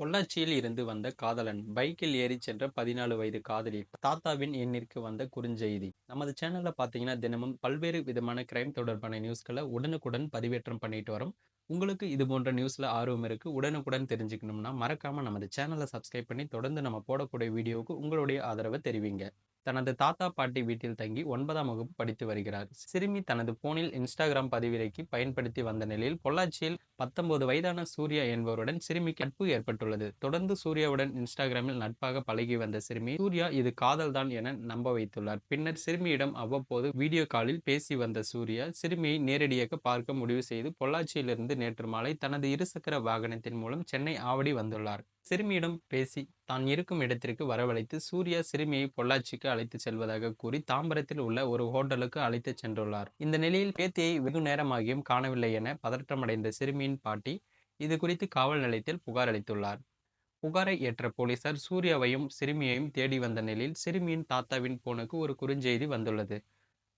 பொள்ளாச்சியில் இருந்து வந்த காதலன் பைக்கில் ஏறிச் சென்ற பதினாலு வயது காதலி தாத்தாவின் எண்ணிற்கு வந்த குறுஞ்செய்தி. நமது சேனல்ல பார்த்தீங்கன்னா தினமும் பல்வேறு விதமான கிரைம் தொடர்பான நியூஸ்களை உடனுக்குடன் பதிவேற்றம் பண்ணிட்டு வரோம். உங்களுக்கு இது போன்ற நியூஸ்ல ஆர்வம் இருக்கு உடனுக்குடன் தெரிஞ்சுக்கணும்னா மறக்காம நமது சேனலை சப்ஸ்கிரைப் பண்ணி தொடர்ந்து நம்ம போடக்கூடிய வீடியோவுக்கு உங்களுடைய ஆதரவை தெரிவிங்க. தனது தாத்தா பாட்டி வீட்டில் தங்கி ஒன்பதாம் வகுப்பு படித்து வருகிறார். சிறுமி தனது போனில் இன்ஸ்டாகிராம் பதிவிறக்கி பயன்படுத்தி வந்த நிலையில் பொள்ளாச்சியில் பத்தொன்பது வயதான சூர்யா என்பவருடன் சிறுமிக்கு நட்பு ஏற்பட்டுள்ளது. தொடர்ந்து சூர்யாவுடன் இன்ஸ்டாகிராமில் நட்பாக பழகி வந்த சிறுமி சூர்யா இது காதல்தான் என நம்ப வைத்துள்ளார் பின்னர் சிறுமியிடம் அவ்வப்போது வீடியோ காலில் பேசி வந்த சூர்யா சிறுமியை நேரடியாக பார்க்க முடிவு செய்து பொள்ளாச்சியிலிருந்து நேற்று மாலை தனது இருசக்கர வாகனத்தின் மூலம் சென்னை ஆவடி வந்துள்ளார். சிறுமியிடம் பேசி தான் இருக்கும் இடத்திற்கு வரவழைத்து சூர்யா சிறுமியை பொள்ளாச்சிக்கு அழைத்து செல்வதாக கூறி தாம்பரத்தில் உள்ள ஒரு ஹோட்டலுக்கு அழைத்து சென்றுள்ளார். இந்த நிலையில் பேத்தியை வெகு நேரமாகியும் காணவில்லை என பதற்றமடைந்த சிறுமியின் பாட்டி இது குறித்து காவல் நிலையத்தில் புகார் அளித்துள்ளார். புகாரை ஏற்ற போலீசார் சூர்யாவையும் சிறுமியையும் தேடி வந்த நிலையில் சிறுமியின் தாத்தாவின் போனுக்கு ஒரு குறுஞ்செய்தி வந்துள்ளது.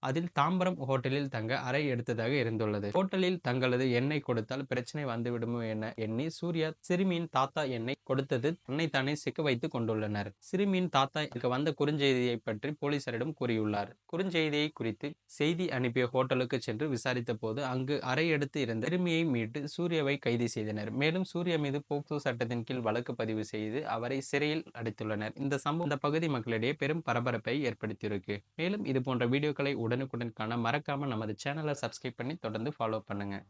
அதில் தாம்பரம் ஹோட்டலில் தங்க அறை எடுத்ததாக இருந்துள்ளது. ஹோட்டலில் தங்களது எண்ணெய் கொடுத்தால் பிரச்சனை வந்துவிடுமோ என எண்ணி சூர்யா சிறுமியின் தாத்தா எண்ணெய் கொடுத்தது தன்னைத்தானே சிக்க வைத்துக் கொண்டுள்ளனர். சிறுமியின் தாத்தா இதுக்கு வந்த குறுஞ்செய்தியை பற்றி போலீசாரிடம் கூறியுள்ளார். குறுஞ்செய்தியை குறித்து செய்தி அனுப்பிய ஹோட்டலுக்கு சென்று விசாரித்த போது அங்கு அறை எடுத்து இருந்த சிறுமியை மீட்டு சூர்யாவை கைது செய்தனர். மேலும் சூர்யா மீது போக்சோ சட்டத்தின் கீழ் வழக்கு பதிவு செய்து அவரை சிறையில் அடைத்துள்ளனர். இந்த சம்பவம் இந்த பகுதி மக்களிடையே பெரும் பரபரப்பை ஏற்படுத்தியிருக்கு. மேலும் இது போன்ற வீடியோக்களை உடனுக்குடன் காண மறக்காமல் நமது சேனலை சப்ஸ்கிரைப் பண்ணி தொடர்ந்து ஃபாலோ பண்ணுங்கள்